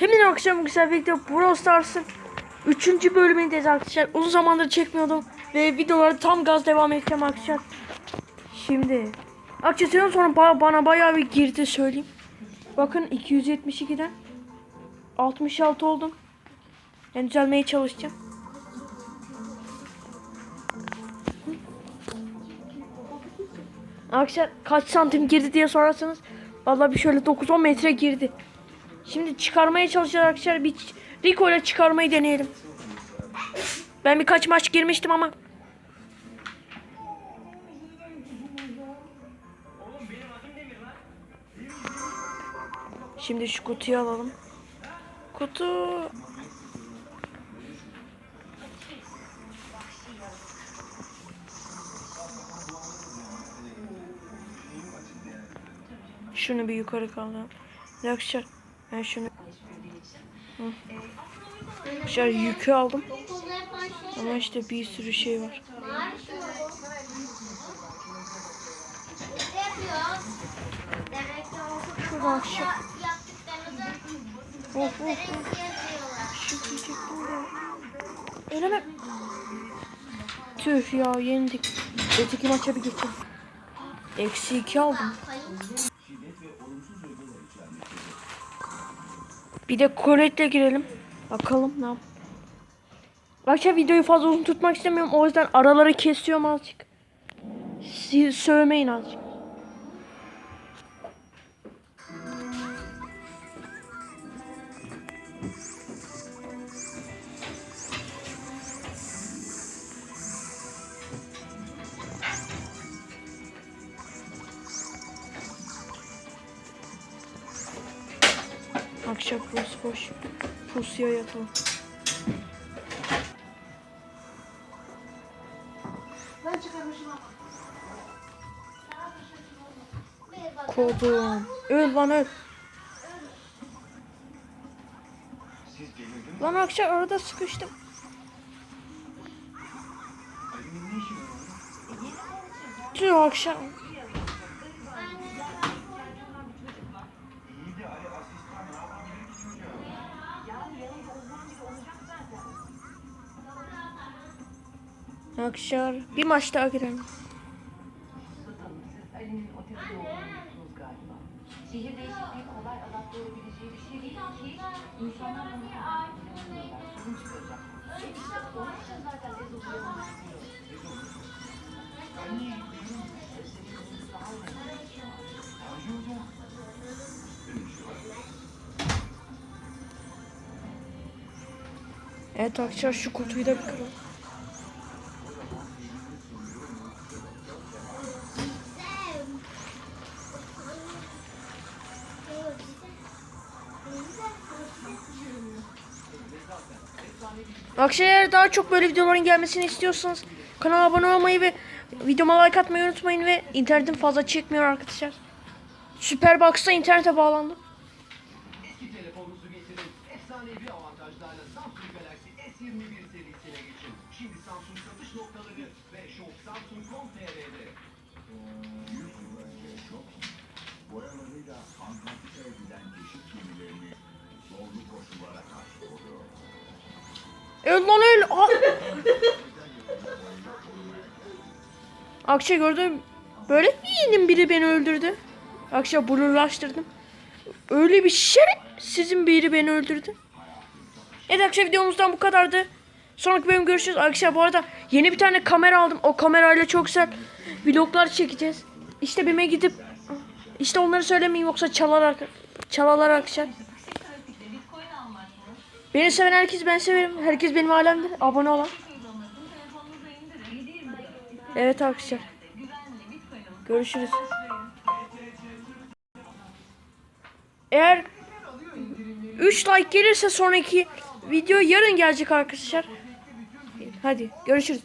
Hemen akşam güzel birlikte Brawl Stars'ın 3. bölümündeyiz arkadaşlar. Uzun zamandır çekmiyordum ve videoları tam gaz devam edeceğim arkadaşlar. Şimdi Akçesu'dan sonra ba- bana bayağı bir girdi söyleyeyim. Bakın 272'den 66 oldum. Yani düzelmeye çalışacağım. Arkadaşlar kaç santim girdi diye sorarsanız vallahi bir şöyle 9-10 metre girdi. Şimdi çıkarmaya çalışacağız arkadaşlar. Bir Rico ile çıkarmayı deneyelim. Ben birkaç maç girmiştim ama. Şimdi şu kutuyu alalım. Kutu. Şunu bir yukarı kaldıralım. Arkadaşlar ben şunu. Arkadaşlar yükü aldım. Ama işte bir sürü şey var. Şuradan aşağı. Of of of. Şu diyecektim de. Eleme. Tüh ya yendik. Öteki maça bir geçelim. Eksi iki aldım. Bir de Colette'le girelim. Bakalım ne yap. Arkadaşlar videoyu fazla uzun tutmak istemiyorum. O yüzden araları kesiyorum azıcık. Siz sövmeyin azıcık. Akşam burası boş. Pusuya yatalım. Kodum. Öl lan öl. Lan akşam orada sıkıştım. Tüh akşam. Akşam bir maç daha girelim. Evet arkadaşlar şu kutuyu da kıralım. Arkadaşlar eğer daha çok böyle videoların gelmesini istiyorsanız kanala abone olmayı ve videoma like atmayı unutmayın ve internetim fazla çekmiyor arkadaşlar. Süperbox'ta internete bağlandım. Eski telefonunuzu getirin. Efsanevi avantajlarla Samsung Galaxy S21 serisine geçin. Şimdi Samsung satış noktaları ve shop.samsung.com.tr'de. boyalarıyla Antarktika'ya giden keşif gemilerini Öl lan öl. Aa! Akşe gördüm. Böyle mi biri beni öldürdü. Akşe blurlaştırdım. Öyle bir şeref sizin biri beni öldürdü. Evet akşam videomuzdan bu kadardı. Sonraki bölüm görüşürüz. Arkadaşlar bu arada yeni bir tane kamera aldım. O kamerayla çok güzel vloglar çekeceğiz. İşte BİM'e gidip işte onları söylemeyeyim yoksa çalar çalalar arkadaşlar. Beni seven herkes ben severim. Herkes benim alemdir. Abone olan. Evet arkadaşlar. Görüşürüz. Eğer 3 like gelirse sonraki video yarın gelecek arkadaşlar. Hadi görüşürüz.